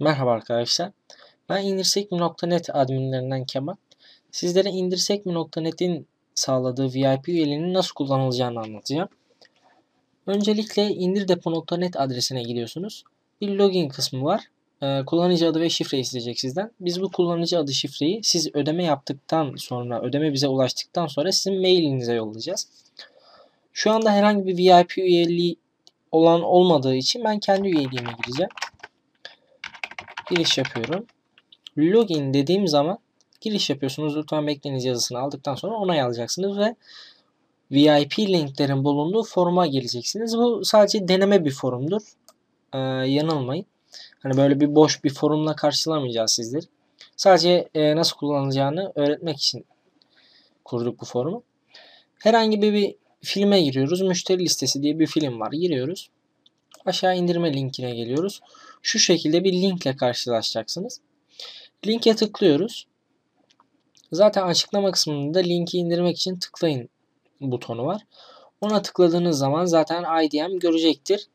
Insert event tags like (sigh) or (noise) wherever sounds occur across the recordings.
Merhaba arkadaşlar. Ben indirsekmi.net adminlerinden Kemal. Sizlere indirsekmi.net'in sağladığı VIP üyeliğinin nasıl kullanılacağını anlatacağım. Öncelikle indirdepo.net adresine gidiyorsunuz. Bir login kısmı var. Ee, kullanıcı adı ve şifre isteyecek sizden. Biz bu kullanıcı adı şifreyi siz ödeme yaptıktan sonra, ödeme bize ulaştıktan sonra sizin mailinize yollayacağız. Şu anda herhangi bir VIP üyeliği olan olmadığı için ben kendi üyeliğime gireceğim giriş yapıyorum. Login dediğim zaman giriş yapıyorsunuz. Lütfen bekleniz yazısını aldıktan sonra onay alacaksınız ve VIP linklerin bulunduğu foruma geleceksiniz. Bu sadece deneme bir forumdur. Ee, yanılmayın. Hani böyle bir boş bir forumla karşılamayacağız sizleri. Sadece e, nasıl kullanılacağını öğretmek için kurduk bu forumu. Herhangi bir, bir filme giriyoruz. Müşteri listesi diye bir film var. Giriyoruz. Aşağı indirme linkine geliyoruz. Şu şekilde bir linkle karşılaşacaksınız. Linke tıklıyoruz. Zaten açıklama kısmında linki indirmek için tıklayın butonu var. Ona tıkladığınız zaman zaten IDM görecektir.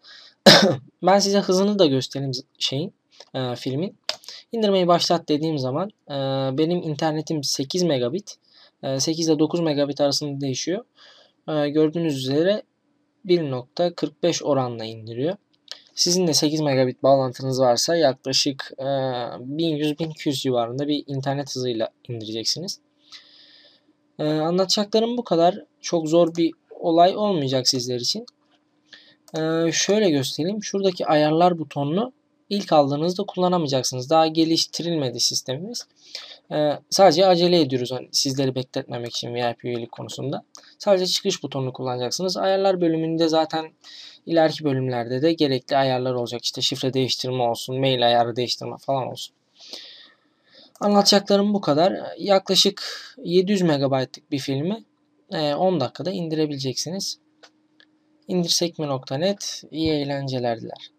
(coughs) ben size hızını da göstereyim şeyin e, filmin. İndirmeyi başlat dediğim zaman e, benim internetim 8 megabit. E, 8 ile 9 megabit arasında değişiyor. E, gördüğünüz üzere 1.45 oranla indiriyor. Sizin de 8 megabit bağlantınız varsa yaklaşık e, 1100-1200 civarında bir internet hızıyla indireceksiniz. E, anlatacaklarım bu kadar. Çok zor bir olay olmayacak sizler için. E, şöyle göstereyim. Şuradaki ayarlar butonunu ilk aldığınızda kullanamayacaksınız. Daha geliştirilmedi sistemimiz. Ee, sadece acele ediyoruz hani sizleri bekletmemek için VIP üyelik konusunda. Sadece çıkış butonunu kullanacaksınız. Ayarlar bölümünde zaten ileriki bölümlerde de gerekli ayarlar olacak. İşte şifre değiştirme olsun, mail ayarı değiştirme falan olsun. Anlatacaklarım bu kadar. Yaklaşık 700 MB'lık bir filmi 10 dakikada indirebileceksiniz. İndirsekmi.net iyi eğlenceler diler.